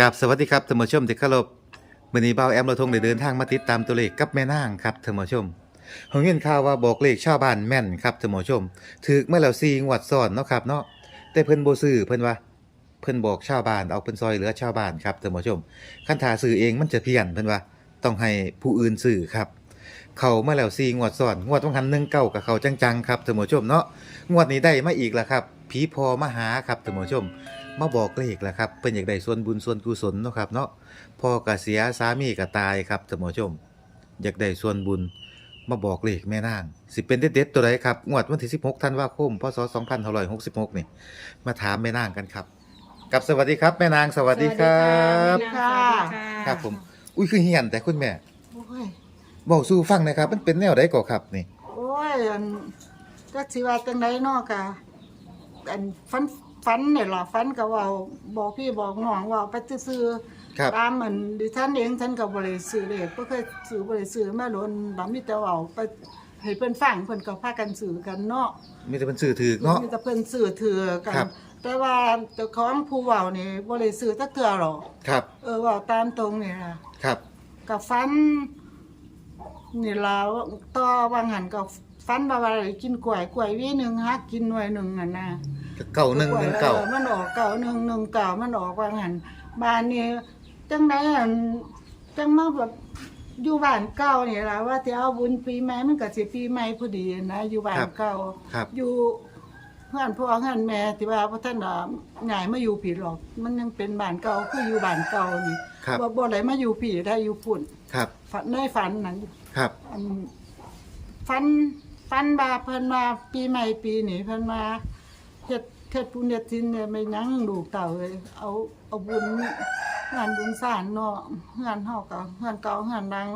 กับสวัสดีครับท่านผู้ชมที่เคารพมื้อนี้เบาแอมเราทงได้เดินทางมาติดตามตัวเลขกับแม่นางครับท่านผู้ชมเฮาเห็นข่าวว่าบอกเลขชาวบ้านแม่นครับท่านผู้ชมถูกมาแล้ว4งวดซ้อนเนาะครับเนาะแต่เพิ่นบ่ซื้อเพิ่นว่าเพิ่นบอกชาวบ้านเอาเพิ่นซอยเหลือชาวบ้านครับท่านผู้ชมคันถ้าซื้อเองมันจะเพี้ยนเพิ่นว่าต้องให้ผู้อื่นซื้อครับ เข้ามาแล้ว4งวดซ้อนงวดต้องหัน1เก้ากับเขาจังๆครับท่านผู้ชมเนาะงวดนี้ได้มาอีกแล้วครับผีพอมาหาครับท่านผู้ชม มาบอกเลขแล้วครับเพิ่นอยากได้ส่วนบุญส่วนกุศลเนาะครับเนาะพ่อก็เสียสามีก็ตายครับท่านผู้ชม อยากได้ส่วนบุญมาบอกเลขแม่นางสิเป็นเด็ดๆตัวใดครับงวดวันที่16ธันวาคมพศ2566นี่มาถามแม่นางกันครับ กับสวัสดีครับแม่นางสวัสดีครับสวัสดีค่ะครับผมอุ้ยคือเฮียนแต่คุณแม่โอ้ยบอกสู่ฟังหนะครับ มันเป็นแนวใดก่อครับนี่โอ้ยอันจักสิว่าจังไดเนาะกะอันฟัน ฟันเนี่ยล่ะฟันก็เว้าบอกพี่บอกน้องเว่าไปซื้อๆครับ ตามเหมือนดิฉันเองฉันก็บ่ได้ซื้อเลขบ่เคยซื้อบ่ได้ซื้อมาโดนบ่มีแต่เว้าไปให้เพิ่นฟังเพิ่นก็พากันซื้อกันเนาะมีแต่เพิ่นซื้อถือเนาะ มีแต่เพิ่นซื้อถือกัน ครับ แต่ว่าเจ้าของผู้เว้านี่บ่ได้ซื้อจักเทื่อหรอกครับเออเว้าตามตรงนี่ล่ะ ครับ กับฟันนี่ล่ะต่อวางหันกับฟันบาว่าได้กินกล้วยกล้วยวีหนึงฮักกินหน่วยหนึงอะนะ เก่าหนึ่งหนึ่งเก่าออมันออกเก่าหนึ่งหนึ่งเก่ามันออกวางหันบ้านนี้จังไดอันจังมาแบบอยู่บ้านเก่านี่ล่ะว่าสิเอาบุญปีใหม่มันก็สิปีใหม่พอดีนะอยู่บ้านเก่าครับ อยู่เฮือนพ่อเฮือนแม่ที่ว่าพระท่านน่ะย้ายมาอยู่ผิดหรอก มันยังเป็นบ้านเก่าคืออยู่บ้านเก่านี่ครับบ่บ่ได้มาอยู่ผิดได้อยู่พุ่นครับฝันในฝันนั้นครับอันฝันฝันบาเพิ่นมาปีใหม่ปีนี้เพิ่นมา เฮ็ดเฮ็ดบุญเฮ็ดทินเนี่ยไม่ยั้งลูกเต่าเลยเอาเอาบุญงานบุญสร้านเนาะงานเฮาก็งานเก่างานดัง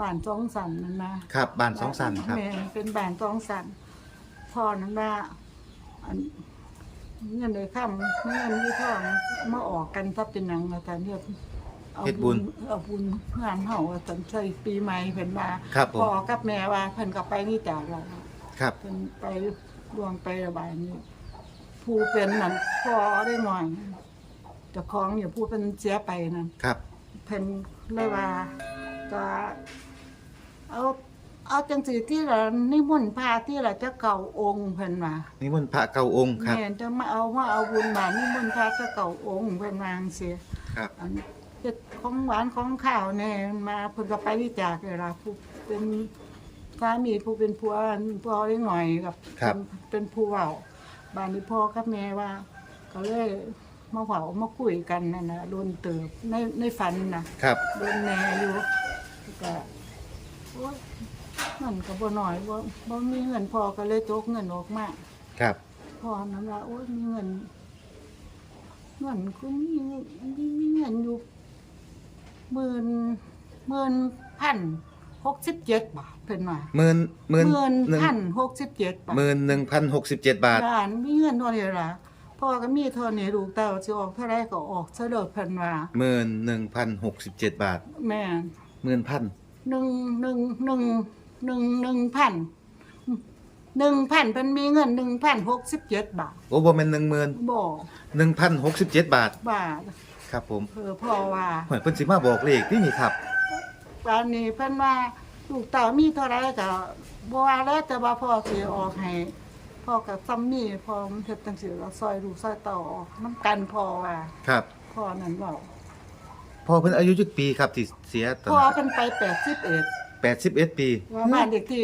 บ้านสองสันนั่นนะครับบ้านสองสันครับแม่เป็นบ้านสองสันพ่อนั้นว่าอันเงินเลยค่ำเงินที่ทองมาออกกันถ้าเป็นหนังอาจารย์เฮ็ดเอาเฮ็ดบุญเอาบุญงานเฮาอาจารย์ใส่ปีใหม่เพิ่นมาครับผมพ่อกับแม่ว่าเพิ่นก็ไปนี่จากเราครับเพิ่นไปดวงไประบายนี่ ผู้เป็นนั่นพ่อได้หน่อยเจ้าของอย่าผู้เป็นเสียไปนั่นครับ เพิ่นเลยว่าก็เอาเอาจังสีที่ละนิมนต์พระที่ละจะเก่าองค์เพิ่นว่านี่มันต์พระเก่าองค์ครับแม่นจะมาเอามาเอาบุญบาทนิมนต์พระจะเก่าองค์เพิ่นวาจั่งเสียครับอันเฮ็ดของหวานของข้าวแน่มาเพิ่นก็ไปวิจากเลยล่ะผู้เป็นสามีผู้เป็นผัวผัวได้หน่อยกับ ครับ เป็นเป็นผู้เว้า บ้านนี้พ่อกับแม่ว่า ก็เลยมาเว้ามาคุยกันนั่นน่ะโดนเติบในในฝันน่ะครับ โดนแม่อยู่ก็โอ๊ยมันก็บ่น้อยบ่บ่มีเงินพอก็เลยตกเงินออกมา ครับพ่อนั้นว่าโอ๊ยมีเงินเงินก็มีมีมีเงินอยู่หมื่นหมื่นพัน หกสิบเจ็ดบาทเพิ่นว่าหมื่นหมื่นหมื่นหนึ่งพันหกสิบเจ็ดบาทหมื่นหนึ่งพันหกสิบเจ็ดบาทร้านมีเงินเท่านี้ล่ะพ่อก็มีเท่านี้ลูกเต้าสิออกเท่าไรก็ออกเสด็จเพิ่นว่าหมื่นหนึ่งพันหกสิบเจ็ดบาทแม่นหมื่นพันหนึ่งหนึ่งหนึ่งหนึ่งหนึ่งพันหนึ่งพันเพิ่นมีเงินหนึ่งพันหกสิบเจ็ดบาทโอ้บ่แม่นหนึ่งหมื่นบ่หนึ่งพันหกสิบเจ็ดบาทบาทครับผมเออพ่อว่าเหมือนเพิ่นสิมาบอกเลขนี่นี่ครับ ตอนนี้เพิ่นว่าลูกเต่ามีเท่าไรก็บ่ว่าแล้วแต่ว่าพ่อสิออกให้พ่อกับซัมมี่พ่อมันเฮ็ดจังซี่แล้วซอยลูกซอยเต่าออกนํกันพ่อว่าครับพ่อนั่นเว้าพ่อเพิ่นอายุจักปีครับที่เสียตอนพ่อนั้นเพิ่นไป81แปดสิบเอ็ดปีว่าบ้านเด็กที่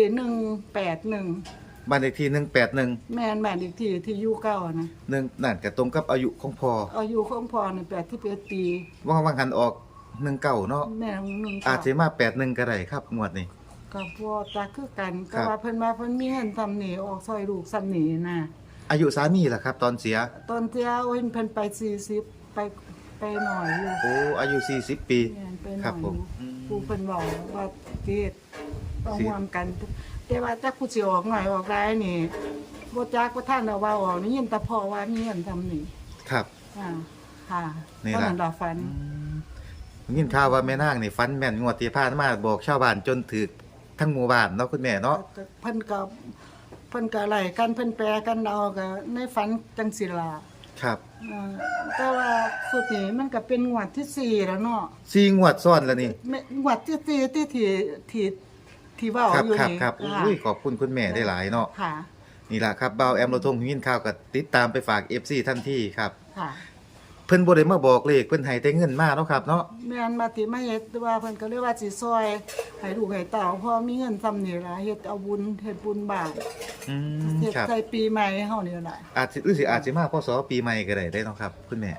181บ้านเลขที่หนึ่งแปดหนึ่งแม่นบ้านเด็กที่ที่อยู่เก่านะหนึ่งนั่นก็ตรงกับอายุของพ่ออายุของพ่อนี่81ปี ว่าวังหันออก หนึ่งเก่าเนาะแม่หนึ่งอาจเก่าจะมาแปดหนึ่งก็ได้ครับงวดนี้ก็พ่อจักคือกันครัก็บ ว่าเพิ่นว่าเพิ่นมีเงินทำนี่ออกซอยลูกซ้ำนี่นะอายุสามีล่ะครับ ตอนเสีย ตอนเที่ยวเห็นเพิ่นไป40ไปไปหน่อยอยู่โอ้อายุ40ปี แม่นไปหครัน่บอยผอมยู่อืมผู้เพิ่นบอกว่าเกตต้องสิร่วมกัน แต่ว่าถ้าผู้สิออกหน่อยออกได้นี่บ่จักว่าท่านเอาว่าออกนี่ยินแต่พ่อว่ามีเงินทำนี่ครับ อ่าค่ะนี่เพราะล่ะนั้นดาฝันผม ยินข่าวว่าแม่นางนี่ฟันแม่นงวดที่ผ่านมาบอกชาวบ้านจนถึกทั้งหมู่บ้านเนาะคุณแม่เนาะเพิ่นก็เพิ่นก็ไล่กันเพิ่นแปลกันเอาก็ในฝันจังสิล่ะครับเอ่อแต่ว่าสุดนี้มันก็เป็นงวดที่สี่แล้วเนาะซีงวดซ้อนแล้วนี่แม่งวดที่สี่ที่ที่ที่ที่เว่าครับอยู่ครับนี่ครับค่ะอุ้ยขอบคุณคุณแม่ได้หลายเนาะค่ะนี่ล่ะครับเบาแอมโรทงหินข่าวก็ติดตามไปฝาก FC ทันทีครับ ค่ะเพิ่นบ่ได้มาบอกเลขเพิ่นให้แต่เงินมาเนาะครับเนาะแม่นมาติมาเฮ็ดว่าเพิ่นก็เลยว่าสิซอยให้ลูกให้เต่าพอมีเงินซำนี่ล่ะเฮ็ดเอาบุญเฮ็ดบุญบาทอืมเฮ็ดครับ ใส่ปีใหม่เฮานี่ล่ะอาจสิหรือสิอาจสิมาพศปีใหม่ก็ได้ได้เนาะครับคุณแม่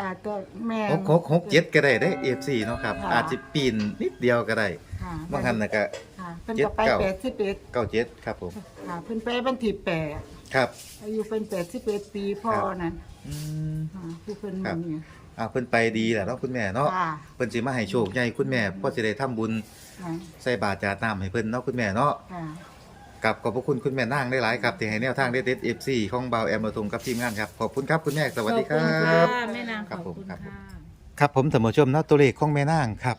อาจจะแม่นหกหกหกเจ็ดก็ได้ได้ FC เนาะครับ ค่ะ อาจสิปีนนิดเดียวก็ได้ค่ะบางคันน่ะก็ ค่ะเพิ่นเจ็ดก็ไปเก้า 81 97ครับผมค่ะเพิ่นไปวันที่แปดครับ อายุเป็น81ปีพ่อครับ นั่น อืมค่ะผู้เพิ่นครัมาบนี่อ่าเพิ่นไปดีแหละเนาะคุณแม่เนาะค่ะเพิ่นสิมาให้โชคใหญ่คุณแม่พอสิได้ทำบุญค่ะใส่บาตรจาน้ำให้เพิ่นเนาะคุณแม่เนาะ ค่ะกับขอบพระคุณคุณแม่นางได้หลายครับที่ให้แนวทางเด็ดๆ FC ของเบาแอมมาตรงกับทีมงานครับ ขอบคุณครับคุณแม่สวัสดีครัขอบคุณบ ค่ะแม่นางครัขบอบผมคุณครับผมค่ะครับผมท่านผู้ชมเนาะตัวเลขของแม่นางครับ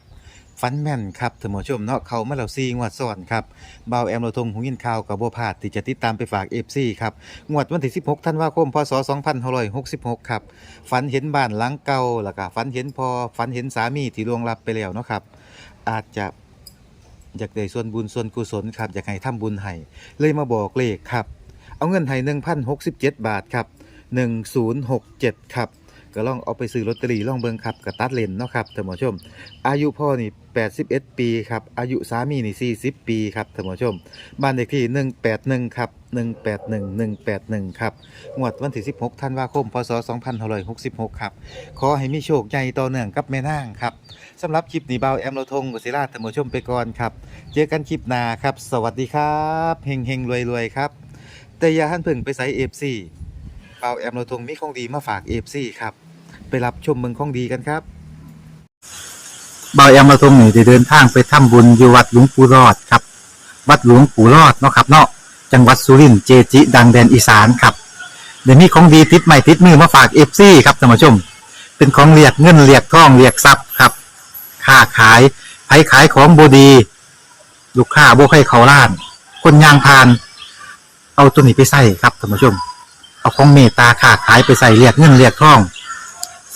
ฟันแม่นครับท่านผู้ชมเนาะเขามาแล้วซีงวดซ้อนครับเบาแอมเราทงหูยินข่าวกับโบพาดที่จะติดตามไปฝาก FC ครับงวดวันที่ 16ธันวาคมพศ2566 ครับฝันเห็นบ้านหลังเก่าแล้วก็ฝันเห็นพอฝันเห็นสามีที่ล่วงลับไปแล้วเนาะครับอาจจะอยากได้ส่วนบุญส่วนกุศลครับอยากให้ทำบุญให้เลยมาบอกเลขครับ เอาเงินให้1,067 บาทครับ1067 ครับ ก็ลองเอาไปซื้อลอตเตอรี่ลองเบิ่งครับก็ตัดเลนเนาะครับท่านผู้ชม อายุพ่อนี่ 81 ปีครับอายุสามีนี่40 ปีครับท่านผู้ชม บ้านเลขที่ 181ครับ181 181ครับงวดวันที่ 16ธันวาคมพศ2566ครับขอให้มีโชคใหญ่ต่อเนื่องกับแม่นางครับสำหรับคลิปนี้เบาแอมโลทงกศิลาท่านผู้ชมไปก่อนครับเจอกันคลิปหน้าครับ สวัสดีครับเฮงเฮงรวยรวยครับ แต่อย่าหันเพิ่งไปใส่ FC เบาแอมโลทงมีของดีมาฝาก FC ครับ ไปรับชมเมืองของดีกันครับเบาแอมโลทงนี่ได้เดินทางไปทำบุญอยู่วัดหลวงปู่รอดครับ วัดหลวงปู่รอดเนาะครับเนาะจังหวัดสุรินทร์เจจิ ดังแดนอีสานครับเดี๋ยวนี้ของดีติดใหม่ติดมือมาฝาก FC ครับท่านผู้ชม เป็นของเรียกเงินเรียกทองเรียกทรัพย์ครับค้าขายไผขายของบดี ลูกค้าโบ่ใครเขาล้าน คนยางพาน เอาตัวนี้ไปใส่ครับท่านผู้ชม เอาของเมตตาค้าขายไปใส่เรียกเงินเรียกทอง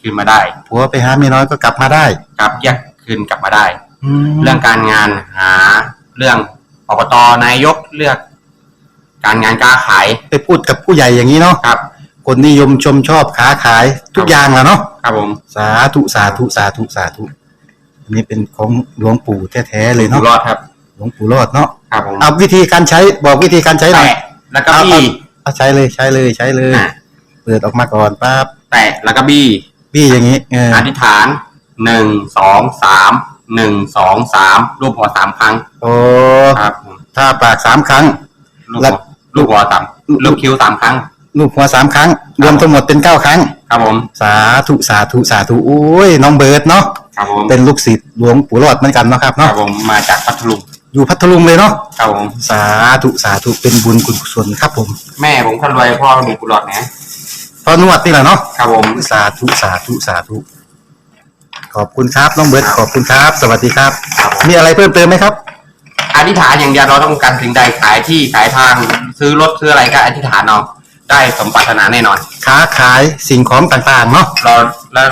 คืนมาได้ผัวไปหาเมียน้อยก็กลับมาได้กลับแยกคืนกลับมาได้แล้เรื่วองการงานหาเรื่องอบตนายกเลือก การงานการขายไปพูดกับผู้ใหญ่อย่างนี้เนาะครับ คนนิยมชมชอบค้าขายทุกอย่างแหละเนาะครับผมสาธุสาธุสาธุสาธุอันนี้เป็นของหลวงปู่แท้ๆเลยอยู่เนาะรอดครับ หลวงปู่รอดเนาะครับผมเอาวิธีการใช้บอกวิธีการใช้หน่อย แตะแล้วก็บี้เอาใช้เลยใช้เลยใช้เลย อะเปิดออกมาก่อนปั๊บแตะแล้วก็บี้ พี่อย่างนี้เอออธิษฐานหนึ่งสองสามหนึ่งสองสามรูปหัวสามครั้งโอ้ครับผมถ้าปากสามครั้ง ลูกแล้หัววลูกหัวสามลูกคิ้วสามครั้ง ลูกหัวสามครั้ง รวมทั้งหมดเป็นเก้าครั้ง ครับผม สาธุสาธุสาธุโอ้ยน้องเบิร์ดเนาะครับผมเป็นลูกศิษย์หลวงปู่รอดเหมือนกันเนาะครับครัเนาะบผมมาจากพัทลุงอยู่พัทลุงเลยเนาะครับผมสาธุสาธุเป็นบุญกุศลครับผม แม่ผมคนรวยพ่อมีกุหลาบนะ พอนวดนี่แหละเนาะครับผม สาธุสาธุสาธุขอบคุณครับน้องเบิร์ดขอบคุณครับ สวัสดีครับ ครับผมมีอะไรเพิ่มเติมไหมครับ อธิษฐานอย่างเดียวเราต้องการสิ่งใดขายที่ขายทางซื้อรถซื้ออะไรก็อธิษฐานเอาได้สมปรารถนาแน่นอน ค้าขายสิ่งของต่างๆเนาะเราแล้ว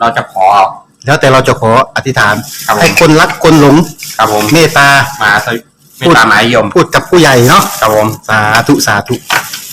เราจะขอ แล้วแต่เราจะขออธิษฐาน ครับผม ให้คนรักคนหลงครับผมเมตตามาสวิไม่ตามหมายยมพูดกับผู้ใหญ่เนาะครับผม สาธุสาธุ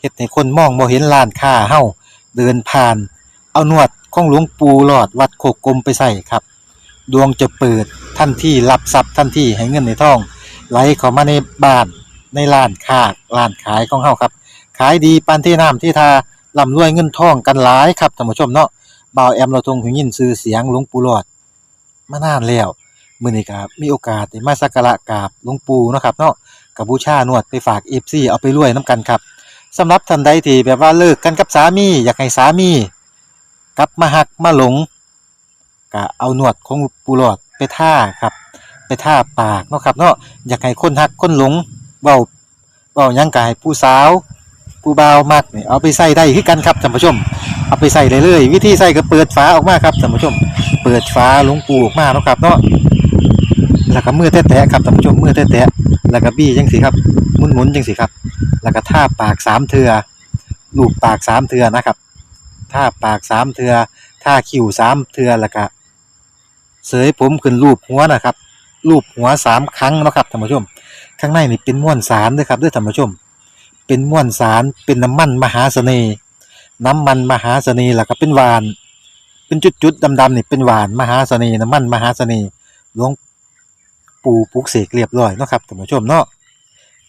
เฮ็ดให้คนมองบ่เห็นร้านค้าเฮาเดินผ่าน เอานวดของหลวงปู่หลอดวัดโคกกลมไปใส่ครับ ดวงจะเปิดทันที่รับทรัพย์ทันที่ให้เงินในท้อง ไหลเข้ามาในบ้านในร้านค้าร้านขายของเฮาครับ ขายดีปานที่น้ำที่ทาร่ำรวยเงินทองกันหลายครับท่านผู้ชมเนาะบ่าวแอมเราทรงหูยินชื่อเสียงหลวงปู่หลอดมานานแล้วมื้อนี้ก็มีโอกาสได้มาสักการะกราบหลวงปู่เนาะครับเนาะกับบูชานวดไปฝาก FC เอาไปรวยนํกันครับ สำหรับท่านใดที่แบบว่าเลิกกันกับสามี อยากให้สามีกลับมาหักมาหลงก็เอาหนวดของปูหลอดไปท่าครับ ไปท่าปากเนาะครับเนาะอยากให้คนหักคนหลงเบาเบายังกายผู้สาวผู้บ่าวมักเนี่ยเอาไปใส่ได้คือกันครับท่านผู้ชม เอาไปใส่เลยเลยวิธีใส่ก็เปิดฝาออกมาครับท่านผู้ชม เปิดฝาหลวงปูออกมาเนาะครับเนาะแล้วก็มือแตะๆครับท่านผู้ชมมือแตะๆแล้วก็บี้จังสิครับหมุนๆจังสิครับ แล้วก็ท่าปากสามเทือลูบปากสามเทือนะครับท่าปากสามเทือท่าคิ้วสามเทือแล้วก็เสยผมขึ้นรูปหัวนะครับรูปหัวสามครั้งนะครับท่านผู้ชม ข้างในนี่เป็นม้วนสารด้วยครับด้วยท่านผู้ชม เป็นม้วนสารเป็นน้ำมันมหาเสน่ห์น้ำมันมหาเสน่ห์แล้วก็เป็นหวาน เป็นจุดๆดำๆนี่เป็นหวานมหาเสน่ห์น้ำมันมหาเสน่ห์หลวงปู่ปุกเสกเรียบร้อยนะครับท่านผู้ชมเนาะ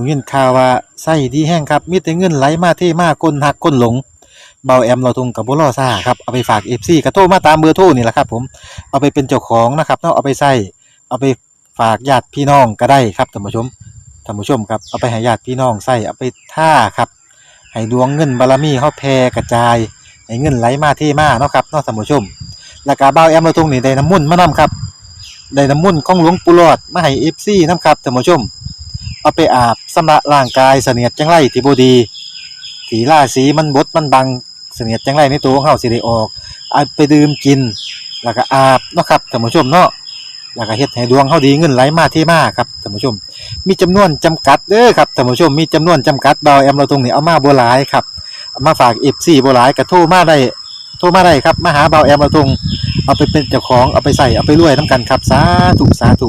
ผมยินข่าวว่าไส้ดีแห้งครับ มีแต่เงินไหลมาเทมาคนหักคนหลงเบาแอมเราทุงกับบุรอซ่าครับเอาไปฝากเอฟซีกระโทรมาตามเบอร์โทรนี่แหละครับ ผมเอาไปเป็นเจ้าของนะครับเนาะเอาไปใส่เอาไปฝากญาติพี่น้องก็ได้ครับท่านผู้ชมท่านผู้ชมครับเอาไปให้ญาติพี่น้องใส่เอาไปท่าครับให้ดวงเงินบารมีเขาแผ่กระจายให้เงินไหลมาเทมาเนาะครับเนาะท่านผู้ชมแล้วก็เบาแอมเราทุงนี่ได้น้ำมุ่นมานํครับได้น้ำมุ่นของหลวงปู่หลอดมาให้เอฟซีนํครับท่านผู้ชม เอาไปอาบสำระร่างกายเสนียดจังไรที่บดี ถีล่าสีมันบดมันบังเสนียดจังไรในตัวของเฮาสิได้ออกเอาไปดื่มกิน แล้วก็อาบเนาะครับท่านผู้ชมเนาะแล้วก็เฮ็ดให้ดวงเฮาดีเงินไหลมาเทมาครับท่านผู้ชม มีจำนวนจำกัดเด้อครับท่านผู้ชมมีจำนวนจำกัดเบาแอมเราตรงนี้เอามาบ่หลายครับเอามาฝาก FC บ่หลายก็โทรมาได้โทรมาได้ครับมาหาเบาแอมเราตรงเอาไปเป็นเจ้าของเอาไปใส่เอาไปรวยนํกันครับสาธุสาธุ